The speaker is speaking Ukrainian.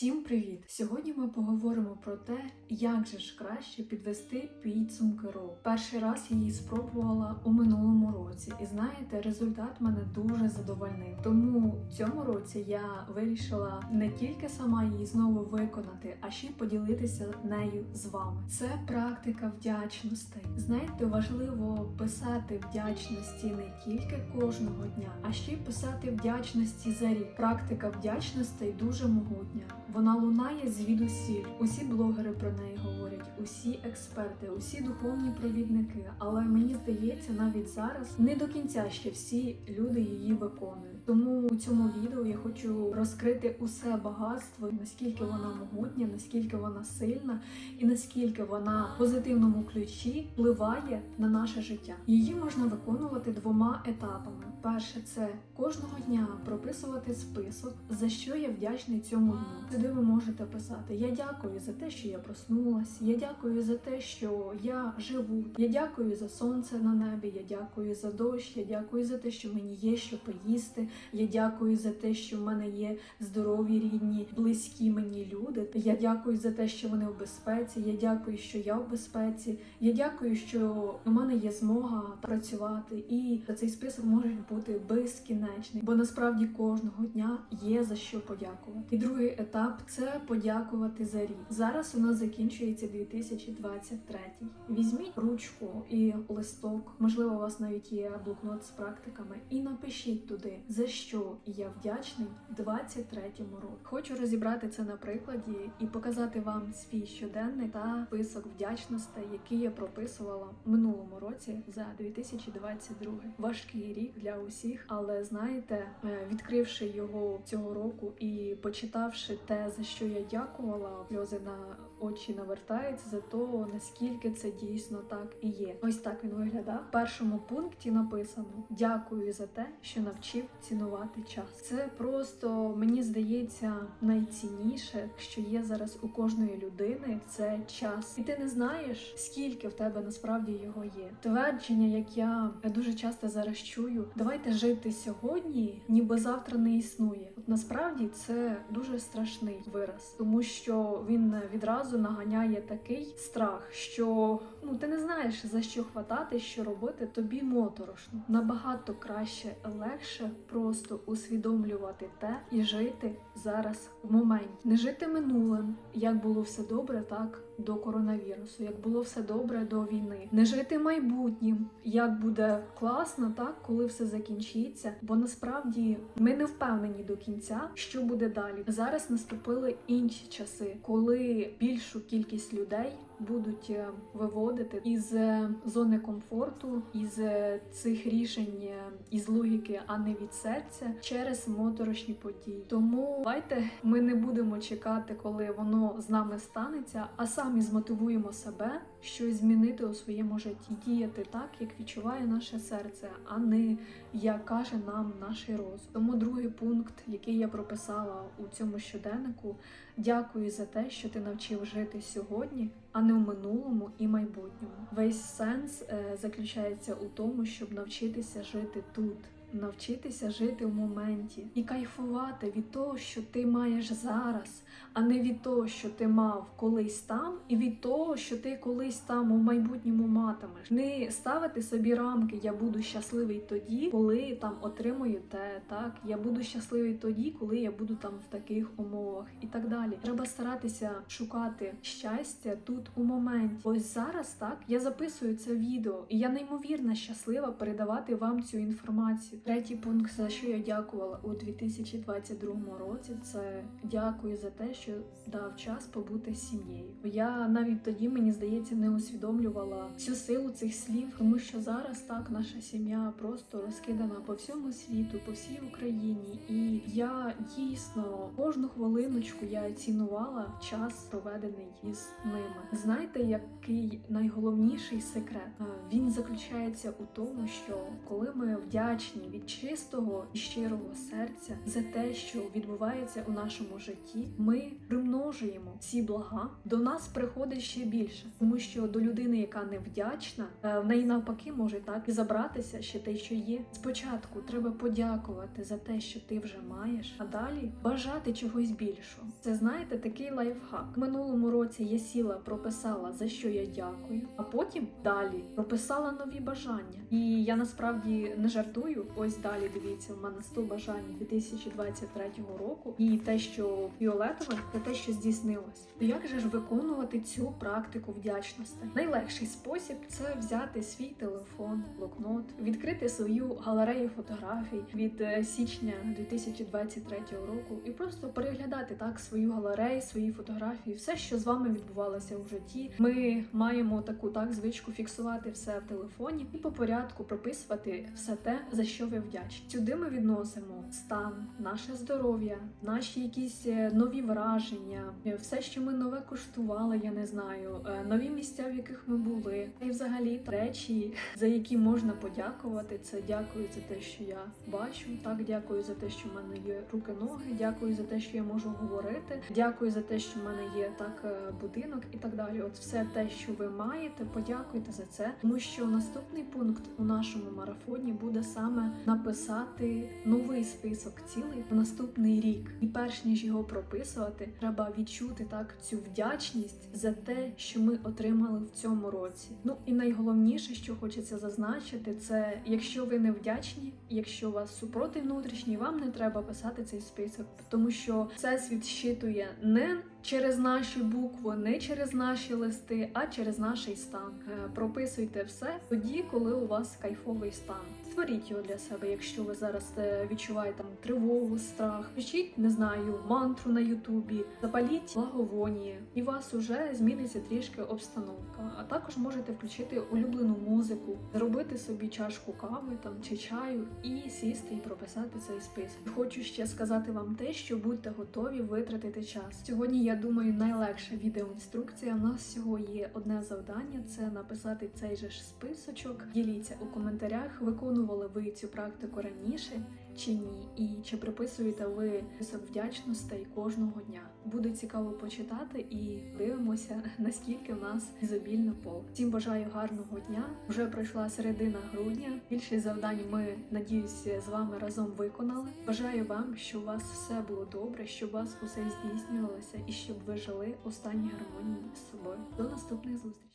Всім привіт! Сьогодні ми поговоримо про те, як же ж краще підвести підсумки року. Перший раз я її спробувала у минулому році, і знаєте, результат мене дуже задовольнив. Тому цьому році я вирішила не тільки сама її знову виконати, а ще й поділитися нею з вами. Це практика вдячностей. Знаєте, важливо писати вдячності не тільки кожного дня, а ще й писати вдячності за рік. Практика вдячностей дуже могутня. Вона лунає звідусіль. Усі блогери про неї говорять, усі експерти, усі духовні провідники. Але мені здається, навіть зараз не до кінця ще всі люди її виконують. Тому у цьому відео я хочу розкрити усе багатство, наскільки вона могутня, наскільки вона сильна і наскільки вона в позитивному ключі впливає на наше життя. Її можна виконувати двома етапами. Перше це кожного дня прописувати список, за що я вдячний цьому дню. Сюди ви можете писати: Я дякую за те, що я проснулась. Я дякую за те, що я живу. Я дякую за сонце на небі. Я дякую за дощ. Я дякую за те, що мені є що поїсти. Я дякую за те, що в мене є здорові, рідні, близькі мені люди. Я дякую за те, що вони в безпеці. Я дякую, що я в безпеці. Я дякую, що у мене є змога працювати, і цей список може бути безкінечний, бо насправді кожного дня є за що подякувати. І другий етап це подякувати за рік. Зараз у нас закінчується 2023. Візьміть ручку і листок, можливо, у вас навіть є блокнот з практиками, і напишіть туди, за що я вдячний в 23-му році. Хочу розібрати це на прикладі і показати вам свій щоденник та список вдячностей, який я прописувала минулому році за 2022. Важкий рік для усіх, але знаєте, е, відкривши його цього року і почитавши те, за що я дякувала, сльози на очі навертаються за то, наскільки це дійсно так і є. Ось так він виглядав. В першому пункті написано: Дякую за те, що навчив цінувати час. Це просто мені здається найцінніше, що є зараз у кожної людини. Це час, і ти не знаєш, скільки в тебе насправді його є. Твердження, як я дуже часто зараз чую, давайте жити сьогодні, ніби завтра не існує. От насправді це дуже страшний вираз, тому що він відразу наганяє такий страх, що ну ти не знаєш за що хватати, що робити, тобі моторошно. Набагато краще, легше просто усвідомлювати те і жити зараз в моменті, не жити минулим, як було все добре, так до коронавірусу, як було все добре до війни, не жити майбутнім, як буде класно, так коли все закінчиться. Бо насправді ми не впевнені до кінця, що буде далі. Зараз наступили інші часи, коли більшу кількість людей будуть е, виводити із е, зони комфорту, із е, цих рішень, із логіки, а не від серця, через моторошні події. Тому давайте ми не будемо чекати, коли воно з нами станеться, а самі змотивуємо себе щось змінити у своєму житті, діяти так, як відчуває наше серце, а не як каже нам наш розум. Тому другий пункт, який я прописала у цьому щоденнику, дякую за те, що ти навчив жити сьогодні, а не в минулому і майбутньому. Весь сенс е, заключається у тому, щоб навчитися жити тут. Навчитися жити в моменті і кайфувати від того, що ти маєш зараз, а не від того, що ти мав колись там, і від того, що ти колись там у майбутньому матимеш. Не ставити собі рамки Я буду щасливий тоді, коли там отримую те, так я буду щасливий тоді, коли я буду там в таких умовах, і так далі. Треба старатися шукати щастя тут у моменті. Ось зараз так я записую це відео, і я неймовірно щаслива передавати вам цю інформацію. Третій пункт, за що я дякувала у 2022 році, це дякую за те, що дав час побути сім'єю. Я навіть тоді, мені здається, не усвідомлювала всю силу цих слів, тому що зараз так наша сім'я просто розкидана по всьому світу, по всій Україні, і я дійсно кожну хвилиночку я цінувала час, проведений із ними. Знаєте, який найголовніший секрет? Е, Він заключається у тому, що коли ми вдячні від чистого і щирого серця за те, що відбувається у нашому житті, ми примножуємо ці блага. До нас приходить ще більше, тому що до людини, яка невдячна, е, в неї навпаки може так і забратися ще те, що є. Спочатку треба подякувати за те, що ти вже маєш, а далі бажати чогось більшого. Це знаєте, такий лайфхак. В минулому році я сіла, прописала за що я дякую, а потім далі прописала нові бажання. І я насправді не жартую. Ось далі дивіться, в мене 100 бажань 2023 року, і те, що фіолетове, це те, що здійснилось. То як же ж виконувати цю практику вдячності? Найлегший спосіб це взяти свій телефон, блокнот, відкрити свою галерею фотографій від е, січня 2023 року і просто переглядати так свою галерею, свої фотографії, все, що з вами відбувалося у житті. Ми маємо таку так звичку фіксувати все в телефоні і по порядку прописувати все те, за що ви вдячні. Сюди ми відносимо стан, наше здоров'я, наші якісь е, нові враження, е, все, що ми нове куштували, я не знаю, е, нові місця, в яких ми були, і взагалі речі, за які можна подякувати. Це дякую за те, що я бачу. Так, дякую за те, що в мене є руки, ноги. Дякую за те, що я можу говорити. Дякую за те, що в мене є так будинок і так далі. От все те, що ви маєте, подякуйте за це, тому що наступний пункт у нашому марафоні буде саме написати новий список цілей в наступний рік. І перш ніж його прописувати, треба відчути так цю вдячність за те, що ми отримали в цьому році. Ну і найголовніше, що хочеться зазначити, це якщо ви не вдячні, якщо у вас супротив внутрішній, вам не треба писати цей список, тому що всесвіт щитує не через наші букви, не через наші листи, а через наш стан. Е, Прописуйте все тоді, коли у вас кайфовий стан. Створіть його для себе, якщо ви зараз е, відчуваєте там тривогу, страх. Пишіть, не знаю, мантру на Ютубі, запаліть благовонія, і у вас уже зміниться трішки обстановка. А також можете включити улюблену музику, зробити собі чашку кави там чи чаю і сісти і прописати цей список. Хочу ще сказати вам те, що будьте готові витратити час. Сьогодні я думаю, найлегша відеоінструкція. У нас всього є одне завдання: це написати цей же ж списочок. Діліться у коментарях, виконували ви цю практику раніше чи ні, і чи приписуєте ви вдячностей кожного дня. Буде цікаво почитати і дивимося, наскільки в нас ізобільне поле. Всім бажаю гарного дня. Вже пройшла середина грудня. Більшість завдань ми надіюсь з вами разом виконали. Бажаю вам, щоб у вас все було добре, щоб у вас усе здійснювалося і щоб ви жили у стані гармонії з собою. До наступних зустрічей!